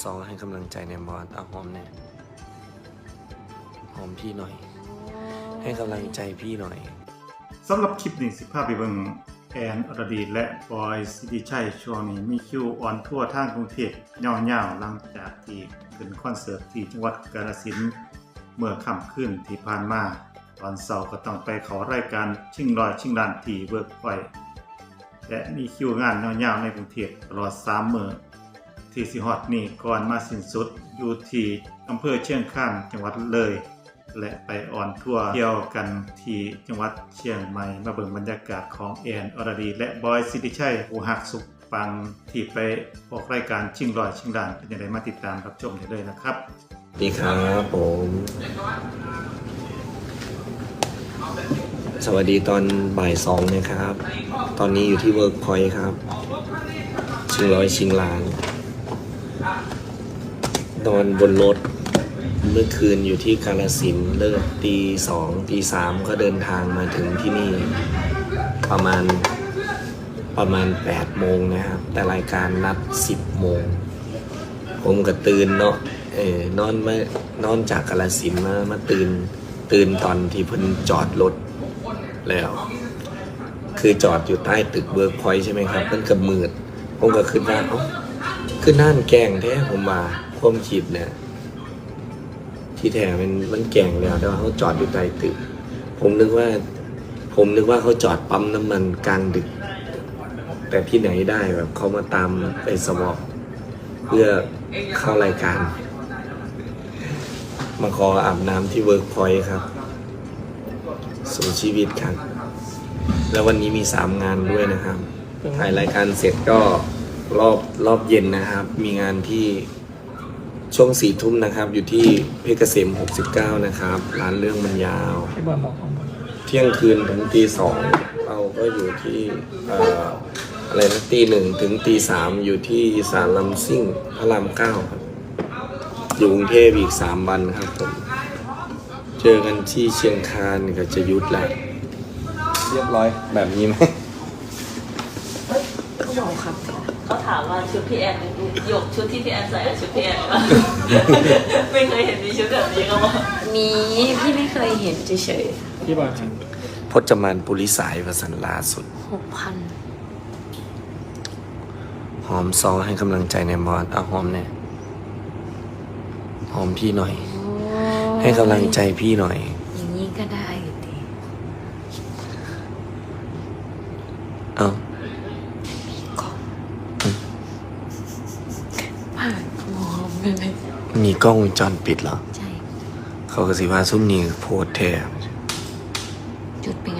ซอให้กำลังใจในบอสเอาหอมเนี่ยหอมพี่หน่อย ให้กำลังใจพี่หน่อยสำหรับคลิปนี้สิภาพไปเบิงแอนอรดีและบอยสิริชัยช่วงนี้มีคิวออนทั่วทางกรุงเทพยาวๆหลังจากที่ขึ้นคอนเสิร์ตที่จังหวัดกาฬสินธุ์เมื่อค่ำคืนที่ผ่านมา ตอนเสาร์ก็ต้องไปขอรายการชิงรอยชิงดานที่เวิร์กไฟและมีคิวงานยาวๆในกรุงเทพตลอด3มื้อ ที่สิฮอดนี่ก่อนมาสิ้นสุดอยู่ที่อำเภอเชียงคานจังหวัดเลย และไปอ่อนทัวเที่ยวกันที่จังหวัดเชียงใหม่มาเบิ่งบรรยากาศของแอนอรดี และบอยสิริชัยผู้หักสุขปังที่ไปออกรายการชิงรอยชิงดานเป็นยังไงมาติดตามรับชมได้เลยนะครับดีครับผม สวัสดีตอนบ่ายสองนะครับ ตอนนี้อยู่ที่เวิร์กพอยต์ครับ ชิงร้อยชิงล้าน นอนบนรถเมื่อคืนอยู่ที่กาลสินเลิกตีสองตีสามก็เดินทางมาถึงที่นี่ ประมาณประมาณแปดโมงนะครับ แต่รายการนัดสิบโมง ผมก็ตื่นเนาะเออนอนมานอนจากกาลสินมามาตื่นตื่นตอนที่เพิ่นจอดรถแล้ว คือจอดอยู่ใต้ตึกเบิร์กพอยต์ใช่ไหมครับเพิ่นกับมืด ผมก็ขึ้นว่าเอ้าขึ้นน่านแกงแท้ผมมา ความคิดเนี่ยที่แท้มันมันแกล้งแล้วแต่ว่าเขาจอดอยู่ใต้ตึก ผมนึกว่า ผมนึกว่าเขาจอดปั๊มน้ำมันกลางดึก แต่ที่ไหนได้แบบเขามาตามไปสวอปเพื่อเข้ารายการ มาขออาบน้ำที่เวิร์กพอยต์ครับ สู่ชีวิตครับ แล้ววันนี้มีสามงานด้วยนะครับถ่ายรายการเสร็จก็รอบรอบเย็นนะครับ มีงานที่ ช่วงสี่ทุ่มนะครับ อยู่ที่เพชรเกษม 69 นะครับ ร้านเรื่องมันยาวให้บอลบอกของบอลเที่ยงคืนถึงตีสองเราก็อยู่ที่เอ่ออะไรนะตีหนึ่งถึงตีสามอยู่ที่สารลำซิ่งพระรามเก้าครับ อยู่กรุงเทพอีกสามวันครับผม เจอกันที่เชียงคานกับจะยุทธแหละ เรียบร้อยแบบนี้ไหมเขาบอกครับ เขาถามว่าชุดพี่แอนหยกชุดที่พี่แอนใส่กับชุดพี่แอนปะไม่เคยเห็นมีชุดแบบนี้เขาบอกมีพี่ไม่เคยเห็นเฉยพี่บอลครับพจมานปุริสายประสันล่าสุด ๆหกพันหอมซอให้กำลังใจในบอสเอาหอมเนี่ยหอมพี่หน่อย ให้กำลังใจพี่หน่อย อย่างนี้ก็ได้ มีกล้องวงจรปิดเหรอ ใช่ เขาก็สิว่าซุ้มนี้โพดแท้จุดปิด